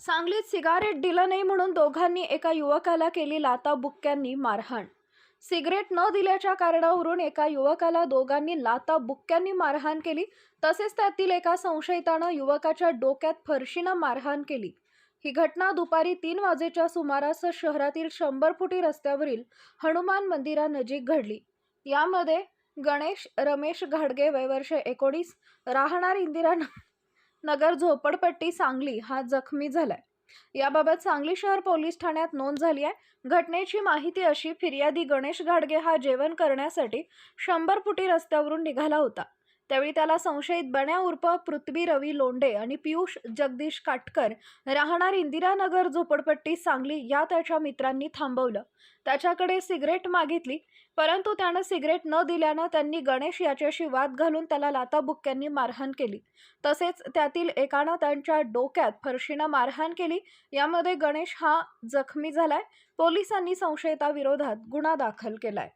सांगलीत सिगारेट दिलं नाही म्हणून दोघांनी एका युवकाला केली लाता बुक्क्यांनी मारहाण. सिगरेट न दिल्याच्या कारणावरून एका युवकाला दोघांनी लाता बुक्क्यांनी मारहाण केली. तसेच त्यातील एका संशयितानं युवकाच्या डोक्यात फरशीनं मारहाण केली. ही घटना दुपारी तीन वाजेच्या सुमारास शहरातील शंभर फुटी रस्त्यावरील हनुमान मंदिरानजीक घडली. यामध्ये गणेश रमेश घाडगे वयवर्ष एकोणीस राहणार इंदिरा नगर झोपडपट्टी सांगली हा जखमी झालाय. याबाबत सांगली शहर पोलीस ठाण्यात नोंद झाली आहे. घटनेची माहिती अशी फिर्यादी गणेश घाडगे हा जेवण करण्यासाठी शंभर फुटी रस्त्यावरून निघाला होता. त्यावेळी त्याला संशयित बण्या उर्फ पृथ्वी रवी लोंडे आणि पियुष जगदीश काटकर राहणार इंदिरानगर झोपडपट्टी सांगली या त्याच्या मित्रांनी थांबवलं. त्याच्याकडे सिगरेट मागितली परंतु त्यानं सिगरेट न दिल्यानं त्यांनी गणेश याच्याशी वाद घालून त्याला लाताबुक्क्यांनी मारहाण केली. तसेच त्यातील एकानं त्यांच्या डोक्यात फरशीनं मारहाण केली. यामध्ये गणेश हा जखमी झालाय. पोलिसांनी संशयिताविरोधात गुन्हा दाखल केलाय.